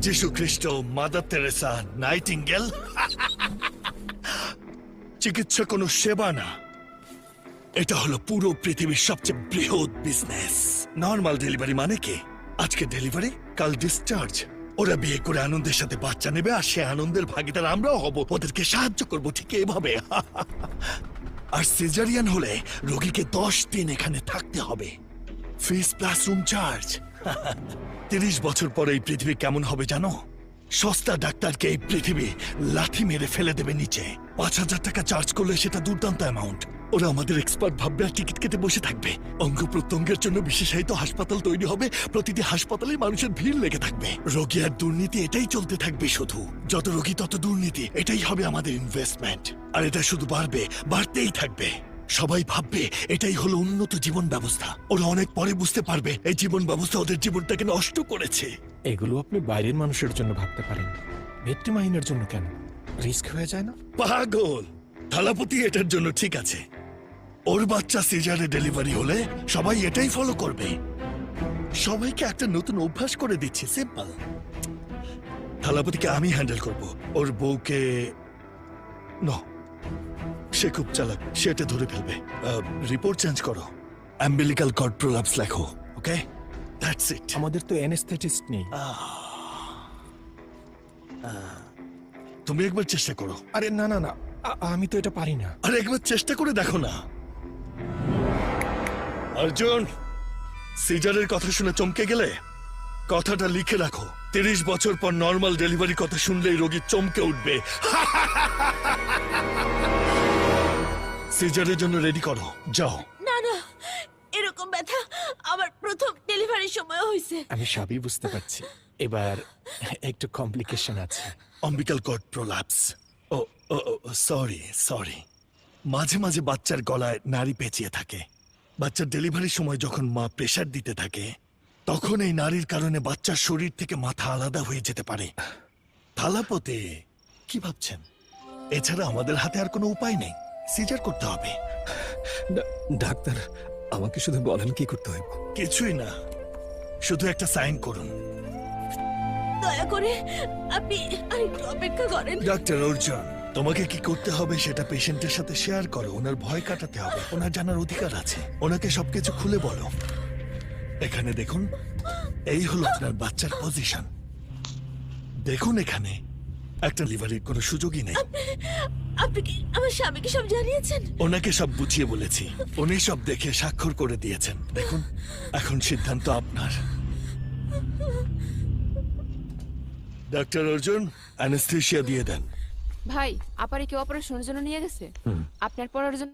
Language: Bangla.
যিশু খ্রিস্ট মাদার তেরেসা নাইটিঙ্গেল? চিকিৎসা কোনো সেবা না। এটা হলো পুরো পৃথিবীর সবচেয়ে বৃহৎ বিজনেস। নর্মাল ডেলিভারি মানে কি? আজকে ডেলিভারি, কাল ডিসচার্জ। ওরা বিয়ে করে আনন্দের সাথে বাচ্চা নেবে আর সে আনন্দের ভাগিদার আমরাও হব। ওদেরকে সাহায্য করব ঠিক এভাবে। আর সিজারিয়ান হলে রোগীকে দশ দিন এখানে থাকতে হবে। ফিস প্লাস রুম চার্জ তিরিশ বছর পরে এই পৃথিবী কেমন হবে জানো? সস্তা ডাক্তারকে এই পৃথিবী লাথি মেরে ফেলে দেবে নিচে। পাঁচ হাজার টাকা চার্জ করলে সেটা দুর্দান্ত অ্যামাউন্ট ওরা আমাদের এক্সপার্ট ভাববে আর টিকিট কেটে বসে থাকবে। অঙ্গ প্রত্যঙ্গের জন্য বিশেষায়িত হাসপাতাল তৈরি হবে। প্রতিটি হাসপাতালে মানুষের ভিড় লেগে থাকবে। রোগী আর দুর্নীতি এটাই চলতে থাকবে শুধু। যত রোগী তত দুর্নীতি, এটাই হবে আমাদের ইনভেস্টমেন্ট আর এটা শুধু বাড়বে, বাড়তেই থাকবে। সবাই ভাববে এটাই হলো উন্নত জীবন ব্যবস্থা। ওরা অনেক পরে বুঝতে পারবে এই জীবন ব্যবস্থা ওদের জীবনটাকে নষ্ট করেছে। এগুলো আপনি বাইরের মানুষের জন্য ভাবতে পারেন। ভিক্টিমাইনের জন্য কেন? রিস্ক হয়ে যায় না? পাগল! থালাপতি এটার জন্য ঠিক আছে। ওর বাচ্চা সিজারে ডেলিভারি হলে সবাই এটাই ফলো করবে। সবাইকে একটা নতুন অভ্যাস করে দিচ্ছে সিম্পল থালাপতিকে আমি হ্যান্ডেল করব। ওর বউকে ন সে খুব চালাক সেটা ধরে ফেলবে। রিপোর্ট চেঞ্জ করো। অ্যাম্বিলিক্যাল কর্ড প্রোলাপস লেখো ওকে দ্যাটস ইট আমাদের তো অ্যানেস্থেটিস্ট নেই। তুমি একবার চেষ্টা করো। আরে না না না আমি তো এটা পারি না। আরে একবার চেষ্টা করে দেখো না। অর্জুন সিজারের কথা শুনে চমকে গেলে? কথাটা লিখে রাখো। তিরিশ বছর পর নর্মাল ডেলিভারি কথা শুনলেই রোগী চমকে উঠবে। সিজারের জন্য রেডি করো। যাও। না না এরকম ব্যথা আমার প্রথম ডেলিভারির সময় হয়েছে। আমি সবই বুঝতে পারছি। এবার একটু কমপ্লিকেশন আছে। Umbilical cord prolapse. Oh sorry sorry. মাঝে মাঝে বাচ্চার গলায় নারী পেঁচিয়ে থাকে। বাচ্চার ডেলিভারির সময় যখন মা প্রেসার দিতে থাকে তখন এই নারীর কারণে বাচ্চার শরীর থেকে মাথা আলাদা হয়ে যেতে পারে। থালাপতে কি ভাবছেন? এছাড়া আমাদের হাতে আর কোনো উপায় নেই। সিজার করতে হবে। ডাক্তার আমাকে শুধু বলেন কি করতে হবে কিছুই না। শুধু একটা সাইন করুন। দয়া করে আপনি আরেকটু অপেক্ষা করেন। ডাক্তার অর্জুন তোমাকে কি করতে হবে সেটা পেশেন্টের সাথে শেয়ার করো। ওনার ভয় কাটাতে হবে। ওনার জানার অধিকার আছে। ওনাকে সবকিছু খুলে বলো। এখানে দেখুন এই হলো আপনার বাচ্চার পজিশন। দেখুন এখানে একটা লিভারের কোনো সুযোগই নেই। আপনি কি আমার স্বামীকে সব জানিয়েছেন? ওনাকে সব বুঝিয়ে বলেছি। উনি সব দেখে স্বাক্ষর করে দিয়েছেন। দেখুন এখন সিদ্ধান্ত আপনার। ডাক্তার অর্জুন অ্যানেস্থেশিয়া দিয়ে দেন। ভাই আপারে কেউ অপারেশনের জন্য নিয়ে গেছে? আপনার পড়ার জন্য